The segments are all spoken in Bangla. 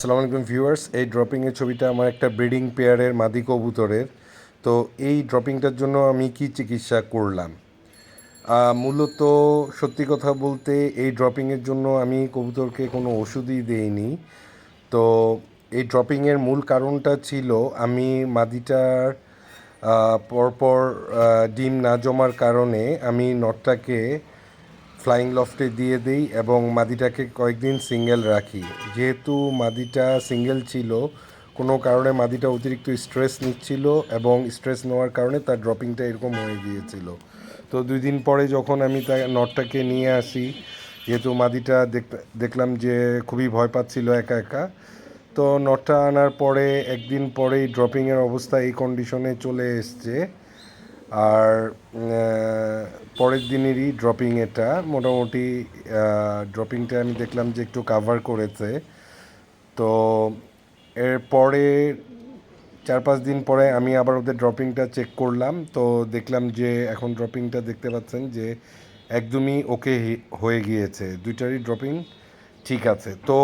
আসসালামু আলাইকুম ভিউয়ার্স, এই ড্রপিংয়ের ছবিটা আমার একটা ব্রিডিং পেয়ারের মাদি কবুতরের। তো এই ড্রপিংটার জন্য আমি কি চিকিৎসা করলাম? মূলত সত্যি কথা বলতে এই ড্রপিংয়ের জন্য আমি কবুতরকে কোনো ওষুধই দেইনি। তো এই ড্রপিংয়ের মূল কারণটা ছিল আমি মাদিটার পরপর ডিম না জমার কারণে আমি নটটাকে ফ্লাইং লফটে দিয়ে দিই এবং মাদিটাকে কয়েকদিন সিঙ্গেল রাখি। যেহেতু মাদিটা সিঙ্গেল ছিল, কোনো কারণে মাদিটা অতিরিক্ত স্ট্রেস নিচ্ছিল এবং স্ট্রেস নেওয়ার কারণে তার ড্রপিংটা এরকম হয়ে গিয়েছিল। তো দুই দিন পরে যখন আমি তার নটটাকে নিয়ে আসি, যেহেতু মাদিটা দেখ- দেখলাম যে খুবই ভয় পাচ্ছিল একা একা, তো নটটা আনার পরে একদিন পরেই ড্রপিংয়ের অবস্থা এই কন্ডিশনে চলে এসছে। আর পরের দিনেরই ড্রপিং এটা। মোটামুটি ড্রপিংটা আমি দেখলাম যে একটু কাভার করেছে। তো এরপরে চার পাঁচ দিন পরে আমি আবার ওদের ড্রপিংটা চেক করলাম। তো দেখলাম যে এখন ড্রপিংটা দেখতে পাচ্ছেন যে একদমই ওকে হয়ে গিয়েছে। দুইটারই ড্রপিং ঠিক আছে। তো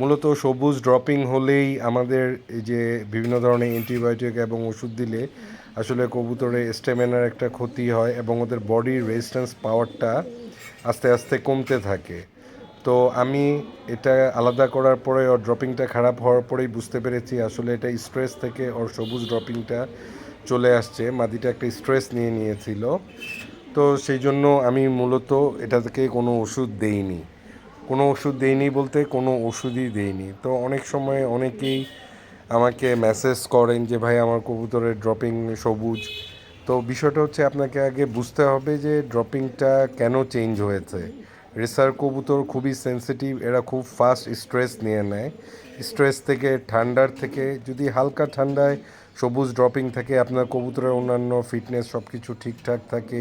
মূলত সবুজ ড্রপিং হলেই আমাদের যে বিভিন্ন ধরনের অ্যান্টিবায়োটিক এবং ওষুধ দিলে আসলে কবুতরে স্টেমিনার একটা ক্ষতি হয় এবং ওদের বডির রেজিস্ট্যান্স পাওয়ারটা আস্তে আস্তে কমতে থাকে। তো আমি এটা আলাদা করার পরে ওর ড্রপিংটা খারাপ হওয়ার পরেই বুঝতে পেরেছি আসলে এটা স্ট্রেস থেকে ওর সবুজ ড্রপিংটা চলে আসছে। মাদিটা একটা স্ট্রেস নিয়ে নিয়েছিল। তো সেই জন্য আমি মূলত এটা থেকে কোনো ওষুধ দেইনি। কোনো ওষুধ দেইনি বলতে কোনো ওষুধই দেইনি। তো অনেক সময় অনেকেই আমাকে মেসেজ করেন যে, ভাই, আমার কবুতরের ড্রপিং সবুজ। তো বিষয়টা হচ্ছে আপনাকে আগে বুঝতে হবে যে ড্রপিংটা কেন চেঞ্জ হয়েছে। রেসার কবুতর খুবই সেনসিটিভ এরা খুব ফাস্ট স্ট্রেস নিয়ে নেয়। স্ট্রেস থেকে, ঠান্ডার থেকে, যদি হালকা ঠান্ডায় সবুজ ড্রপিং থাকে, আপনার কবুতরের অন্যান্য ফিটনেস সব কিছু ঠিকঠাক থাকে।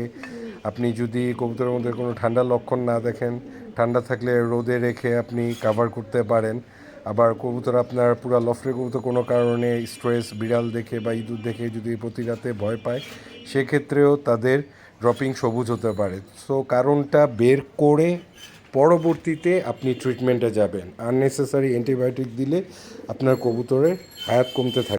আপনি যদি কবুতরের মধ্যে কোনো ঠান্ডা লক্ষণ না দেখেন, ঠান্ডা থাকলে রোদে রেখে আপনি কাভার করতে পারেন। আবার কবুতর আপনার পুরো লফরে কবুতর কোনো কারণে স্ট্রেস বিড়াল দেখে বা ইঁদুর দেখে যদি প্রতি রাতে ভয় পায়, সেক্ষেত্রেও তাদের ড্রপিং সবুজ হতে পারে। সো কারণটা বের করে পরবর্তীতে আপনি ট্রিটমেন্টে যাবেন। আননেসেসারি অ্যান্টিবায়োটিক দিলে আপনার কবুতরের হায়াত কমতে থাকে